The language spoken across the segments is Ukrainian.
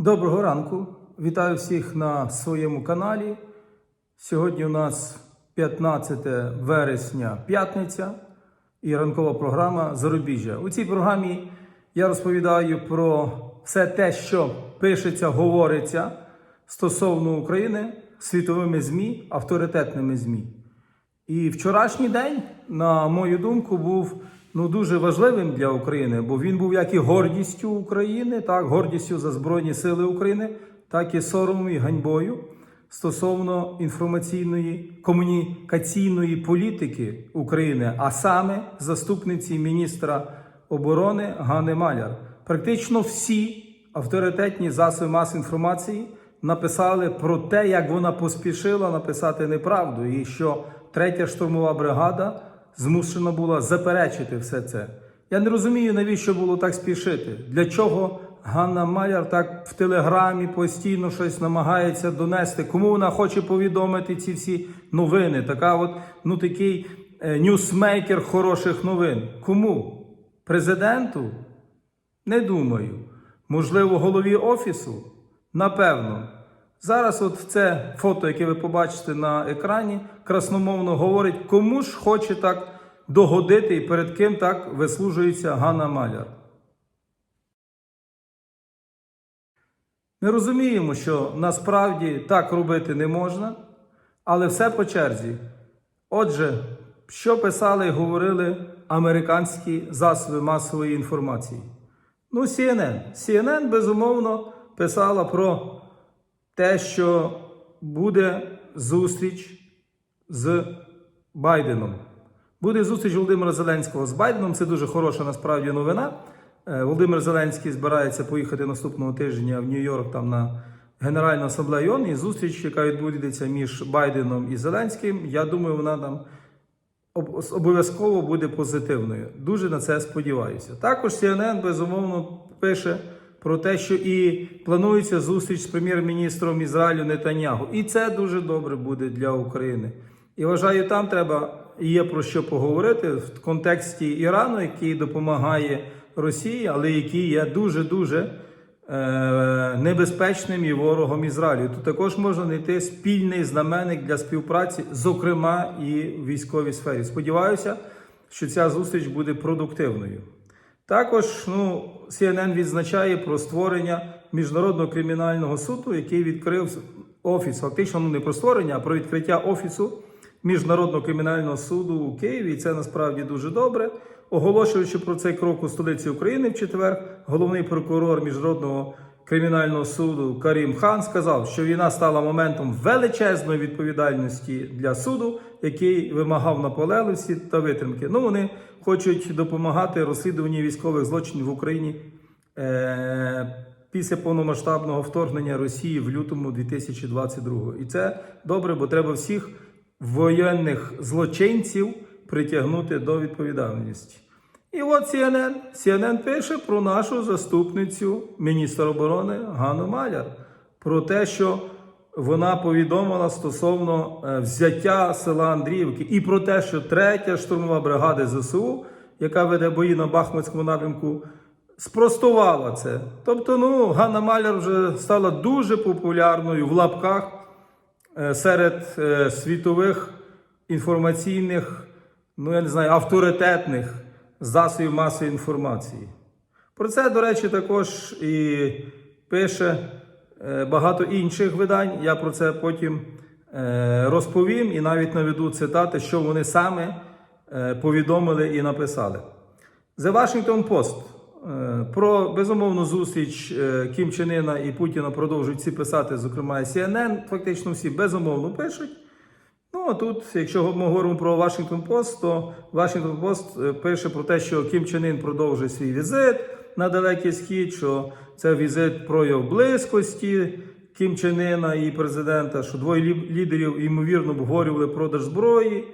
Доброго ранку! Вітаю всіх на своєму каналі. Сьогодні у нас 15 вересня, п'ятниця і ранкова програма Зарубіжжя. У цій програмі я розповідаю про все те, що пишеться, говориться стосовно України світовими ЗМІ, авторитетними ЗМІ. І вчорашній день, на мою думку, був ну дуже важливим для України, бо він був як і гордістю України, так гордістю за Збройні Сили України, так і соромом і ганьбою стосовно інформаційної комунікаційної політики України, а саме заступниці міністра оборони Гани Маляр. Практично всі авторитетні засоби масової інформації написали про те, як вона поспішила написати неправду, і що третя штурмова бригада змушена була заперечити все це. Я не розумію, навіщо було так спішити. Для чого Ганна Маляр так в телеграмі постійно щось намагається донести? Кому вона хоче повідомити ці всі новини? Така от, ну такий е, ньюсмейкер хороших новин. Кому? Президенту? Не думаю. Можливо, голові офісу? Напевно. Зараз, от це фото, яке ви побачите на екрані, красномовно говорить, кому ж хоче так догодити і перед ким так вислужується Ганна Маляр. Ми розуміємо, що насправді так робити не можна, але все по черзі. Отже, що писали і говорили американські засоби масової інформації? Ну, CNN. CNN, безумовно, писала про те, що буде зустріч з Байденом. Буде зустріч Володимира Зеленського з Байденом. Це дуже хороша насправді новина. Е, Володимир Зеленський збирається поїхати наступного тижня в Нью-Йорк там на Генеральну асамблею ООН. І зустріч, яка відбудеться між Байденом і Зеленським. Я думаю, вона там обов'язково буде позитивною. Дуже на це сподіваюся. Також CNN, безумовно пише про те, що і планується зустріч з прем'єр-міністром Ізраїлю Нетаньягу. І це дуже добре буде для України. І вважаю, там треба є про що поговорити в контексті Ірану, який допомагає Росії, але який є дуже дуже е, небезпечним і ворогом Ізраїлю. Тут також можна знайти спільний знаменник для співпраці, зокрема і в військовій сфері. Сподіваюся, що ця зустріч буде продуктивною. Також ну, CNN відзначає про створення міжнародного кримінального суду, який відкрив офіс. Фактично, ну не про створення, а про відкриття офісу міжнародного кримінального суду у Києві. І це насправді дуже добре. Оголошуючи про цей крок у столиці України в четвер, головний прокурор міжнародного кримінального суду Карім Хан сказав, що війна стала моментом величезної відповідальності для суду, який вимагав наполегливості та витримки. Ну вони хочуть допомагати розслідуванні військових злочинів в Україні е- після повномасштабного вторгнення Росії в лютому 2022. І це добре, бо треба всіх воєнних злочинців притягнути до відповідальності. І от CNN. CNN пише про нашу заступницю міністра оборони Ганну Маляр, про те, що вона повідомила стосовно е, взяття села Андріївки, і про те, що третя штурмова бригада ЗСУ, яка веде бої на Бахмутському напрямку, спростувала це. Тобто, ну, Ганна Маляр вже стала дуже популярною в лапках е, серед е, світових інформаційних, ну я не знаю, авторитетних засобів масової інформації. Про це, до речі, також і пише е, багато інших видань. Я про це потім е, розповім і навіть наведу цитати, що вони саме е, повідомили і написали. The Washington Post про безумовну зустріч Кім Чен Іна і Путіна продовжують всі писати, зокрема і CNN, фактично всі безумовно пишуть. Ну а тут, якщо ми говоримо про Washington Post, то Washington Post е, пише про те, що Кім Чен Ін продовжує свій візит на Далекий Схід, що це візит прояв близькості Кім Чен Іна і президента, що двоє лідерів ймовірно обговорювали продаж зброї.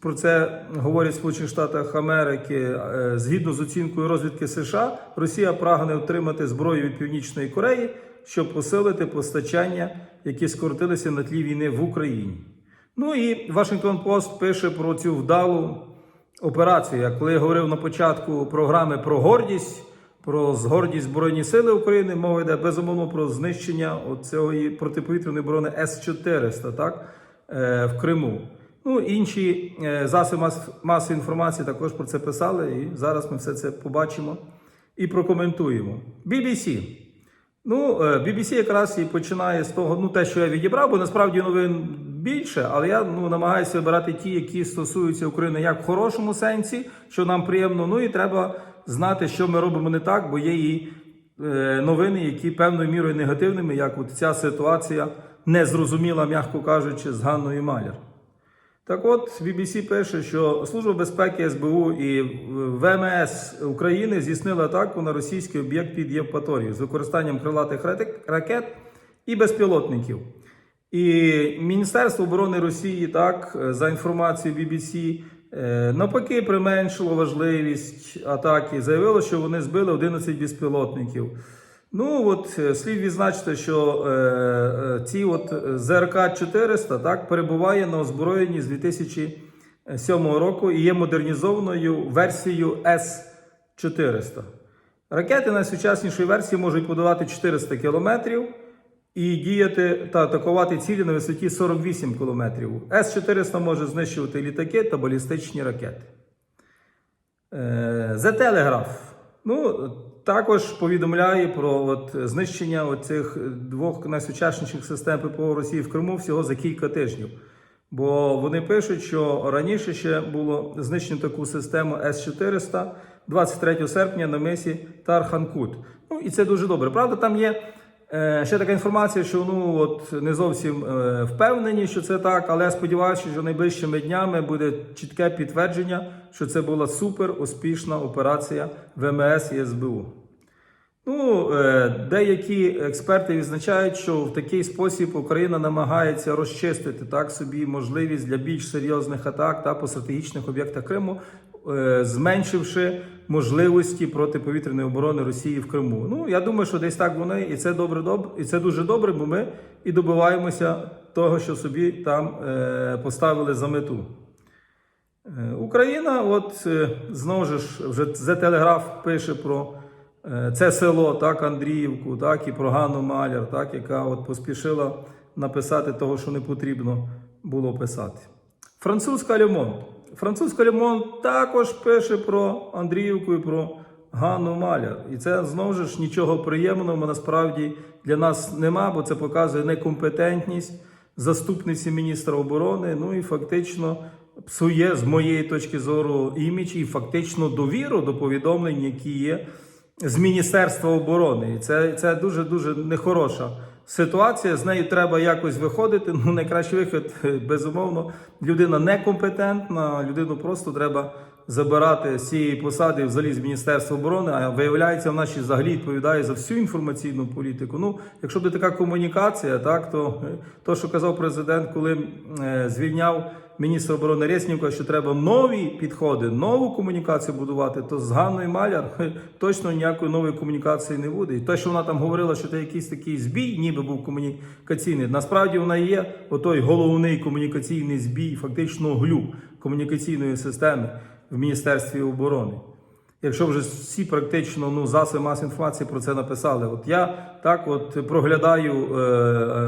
Про це говорять Сполучених Штатах Америки. Е, Згідно з оцінкою розвідки США, Росія прагне отримати зброю від Північної Кореї, щоб посилити постачання, які скоротилися на тлі війни в Україні. Ну і Вашингтон Пост пише про цю вдалу операцію. Як коли я говорив на початку програми про гордість, про гордість Збройні Сили України. Мова йде безумовно про знищення цієї протиповітряної оборони С-400 так, е, в Криму. Ну, інші е, засоби мас- масової інформації також про це писали, і зараз ми все це побачимо і прокоментуємо. BBC. Ну, е, BBC якраз і починає з того, ну те, що я відібрав, бо насправді новин більше, але я ну, намагаюся вибирати ті, які стосуються України як в хорошому сенсі, що нам приємно. Ну і треба знати, що ми робимо не так, бо є і е, новини, які певною мірою негативними, як от ця ситуація незрозуміла, м'яко кажучи, з Ганною Маляр. Так от, BBC пише, що Служба безпеки СБУ і ВМС України здійснили атаку на російський об'єкт під Євпаторією з використанням крилатих ракет- ракет і безпілотників. І Міністерство оборони Росії, так, за інформацією BBC, е, навпаки, применшило важливість атаки. Заявило, що вони збили 11 безпілотників. Ну от е, слід відзначити, що е, е, ці от ЗРК 400 так перебуває на озброєнні з 2007 року і є модернізованою версією С-400. Ракети найсучаснішої версії можуть подавати 400 кілометрів і діяти та атакувати цілі на висоті 48 кілометрів. С-400 може знищувати літаки та балістичні ракети. Е, The Telegraph. Ну, також повідомляє про от, знищення цих двох найсучасніших систем ППО Росії в Криму всього за кілька тижнів. Бо вони пишуть, що раніше ще було знищено таку систему С-400 23 серпня на мисі Тарханкут. Ну і це дуже добре. Правда, там є ще така інформація, що ну от не зовсім е, впевнені, що це так, але сподіваюся, що найближчими днями буде чітке підтвердження, що це була супер успішна операція ВМС і СБУ. Ну, е, деякі експерти відзначають, що в такий спосіб Україна намагається розчистити так собі можливість для більш серйозних атак та по стратегічних об'єктах Криму, е, зменшивши можливості протиповітряної оборони Росії в Криму. Ну, я думаю, що десь так вони, і це добре, добре, і це дуже добре, бо ми і добиваємося того, що собі там е, поставили за мету. Україна, от знову ж вже Telegraph пише про це село, так, Андріївку, так, і про Ганну Маляр, так, яка от поспішила написати того, що не потрібно було писати. Французька Лемон. Французька Лемон також пише про Андріївку і про Ганну Маляр. І це знову ж нічого приємного насправді для нас нема, бо це показує некомпетентність заступниці міністра оборони. Ну і фактично псує з моєї точки зору імідж і фактично довіру до повідомлень, які є з Міністерства оборони. І це, це дуже дуже нехороша ситуація. З нею треба якось виходити. Ну, найкращий вихід, безумовно, людина некомпетентна, людину просто треба забирати з цієї посади взагалі з Міністерства оборони. А виявляється, вона ще взагалі відповідає за всю інформаційну політику. Ну, якщо буде така комунікація, так то, то що казав президент, коли е, звільняв міністра оборони Резнікова, що треба нові підходи, нову комунікацію будувати, то з Ганною Маляр точно ніякої нової комунікації не буде. І те, що вона там говорила, що це якийсь такий збій, ніби був комунікаційний. Насправді вона є отой головний комунікаційний збій, фактично глюк комунікаційної системи в Міністерстві оборони. Якщо вже всі практично ну, засоби масової інформації про це написали. От я так от проглядаю е,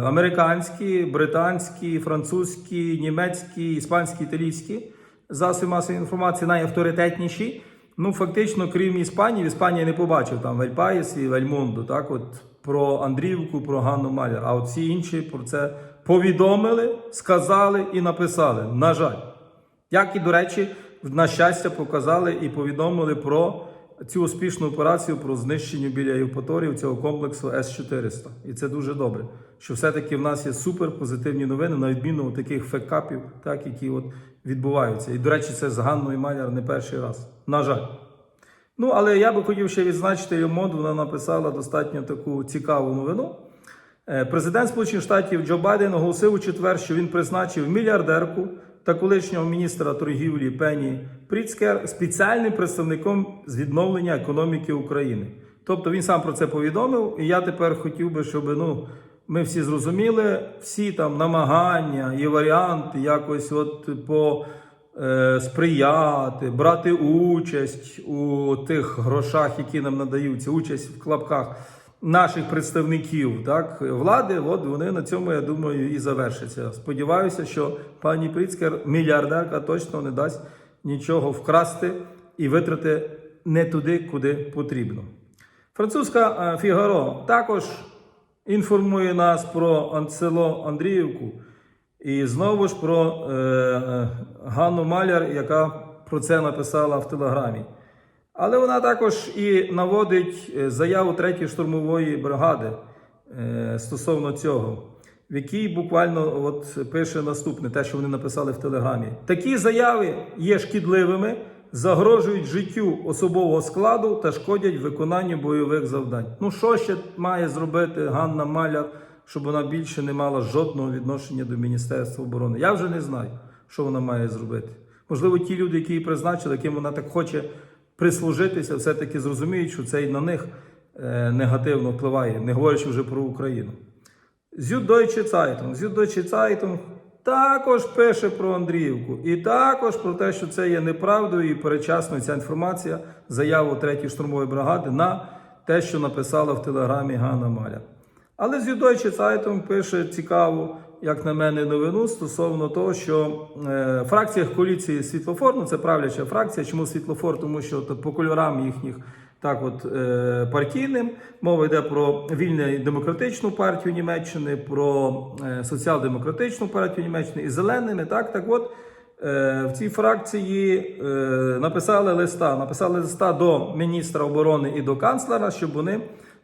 американські, британські, французькі, німецькі, іспанські, італійські засоби масової інформації найавторитетніші. Ну, фактично, крім Іспанії, в Іспанії не побачив там Вельпаєс і Вельмондо, так от про Андріївку, про Ганну Маляр. А от всі інші про це повідомили, сказали і написали. На жаль. Як і, до речі, на щастя, показали і повідомили про цю успішну операцію про знищення біля Євпаторії цього комплексу С-400. І це дуже добре, що все-таки в нас є супер позитивні новини, на відміну таких фекапів, так, які от відбуваються. І, до речі, це з Ганною Маляр не перший раз. На жаль. Ну, але я би хотів ще відзначити Йомод, вона написала достатньо таку цікаву новину. Е, Президент Сполучених Штатів Джо Байден оголосив у четвер, що він призначив мільярдерку та колишнього міністра торгівлі Пені Пріцкер спеціальним представником з відновлення економіки України. Тобто він сам про це повідомив, і я тепер хотів би, щоб ну, ми всі зрозуміли всі там намагання і варіанти якось от по е, сприяти, брати участь у тих грошах, які нам надаються, участь в клапках наших представників так, влади, от вони на цьому, я думаю, і завершаться. Сподіваюся, що пані Пріцкер, мільярдерка, точно не дасть нічого вкрасти і витрати не туди, куди потрібно. Французька е, Фігаро також інформує нас про село Андріївку і знову ж про е, е, Ганну Маляр, яка про це написала в телеграмі. Але вона також і наводить е, заяву 3-ї штурмової бригади е, стосовно цього, в якій буквально от пише наступне, те, що вони написали в телеграмі. Такі заяви є шкідливими, загрожують життю особового складу та шкодять виконанню бойових завдань. Ну що ще має зробити Ганна Маляр, щоб вона більше не мала жодного відношення до Міністерства оборони? Я вже не знаю, що вона має зробити. Можливо, ті люди, які її призначили, яким вона так хоче прислужитися, все-таки зрозуміють, що це і на них е, негативно впливає, не говорячи вже про Україну. Süddeutsche Zeitung. Süddeutsche Zeitung також пише про Андріївку. І також про те, що це є неправдою і перечасною ця інформація, заяву 3-ї штурмової бригади на те, що написала в телеграмі Ганна Маля. Але Süddeutsche Zeitung пише цікаву, як на мене, новину стосовно того, що е, в фракціях коаліції світлофор, ну це правляча фракція. Чому світлофор? Тому що от, по кольорам їхніх так от е, партійним мова йде про вільну демократичну партію Німеччини, про е, соціал-демократичну партію Німеччини і зеленими. Так, так от е, в цій фракції е, написали листа, написали листа до міністра оборони і до канцлера, щоб вони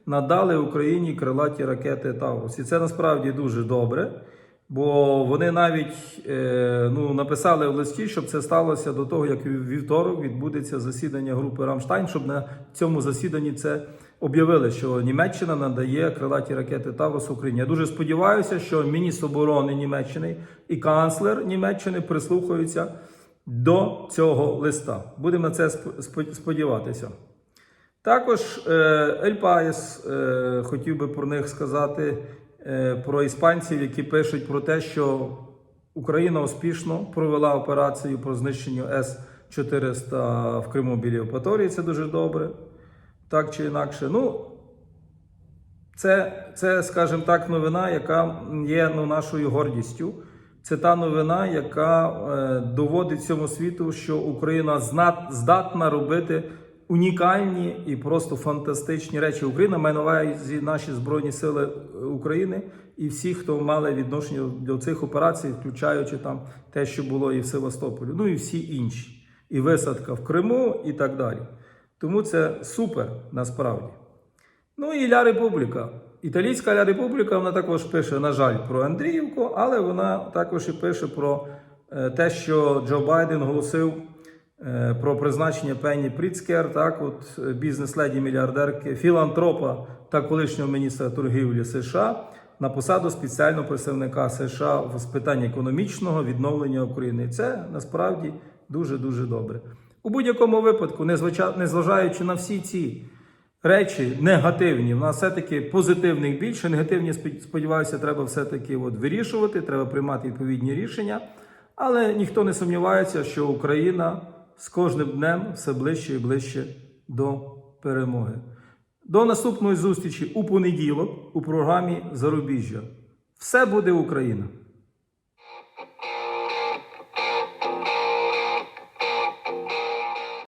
надали Україні крилаті ракети Таурус. І це насправді дуже добре. Бо вони навіть е, ну, написали в листі, щоб це сталося до того, як вівторок відбудеться засідання групи Рамштайн, щоб на цьому засіданні це об'явили, що Німеччина надає крилаті ракети Таврос Україні. Я дуже сподіваюся, що міністр оборони Німеччини і канцлер Німеччини прислухаються до цього листа. Будемо на це сп- сподіватися. Також е, Ель Паєс, е, хотів би про них сказати, про іспанців, які пишуть про те, що Україна успішно провела операцію про знищення С-400 в Криму біля Євпаторії. Це дуже добре. Так чи інакше. Ну, це, це, скажімо так, новина, яка є ну, нашою гордістю. Це та новина, яка е, доводить всьому світу, що Україна зна- здатна робити унікальні і просто фантастичні речі. Україна має на увазі наші Збройні Сили України і всі, хто мали відношення до цих операцій, включаючи там те, що було і в Севастополі, ну і всі інші, і висадка в Криму, і так далі. Тому це супер насправді. Ну і Ля Републіка. Італійська Ля Републіка вона також пише, на жаль, про Андріївку, але вона також і пише про е, те, що Джо Байден оголосив е, про призначення Пенні Пріцкер, так, от е, бізнес-леді мільярдерки, філантропа та колишнього міністра торгівлі США на посаду спеціального представника США з питань економічного відновлення України. І це насправді дуже дуже добре. У будь-якому випадку, незважаючи на всі ці речі негативні. В нас все-таки позитивних більше. Негативні, спод- сподіваюся, треба все-таки от вирішувати, треба приймати відповідні рішення. Але ніхто не сумнівається, що Україна з кожним днем все ближче і ближче до перемоги. До наступної зустрічі у понеділок у програмі Зарубіжжя. Все буде Україна!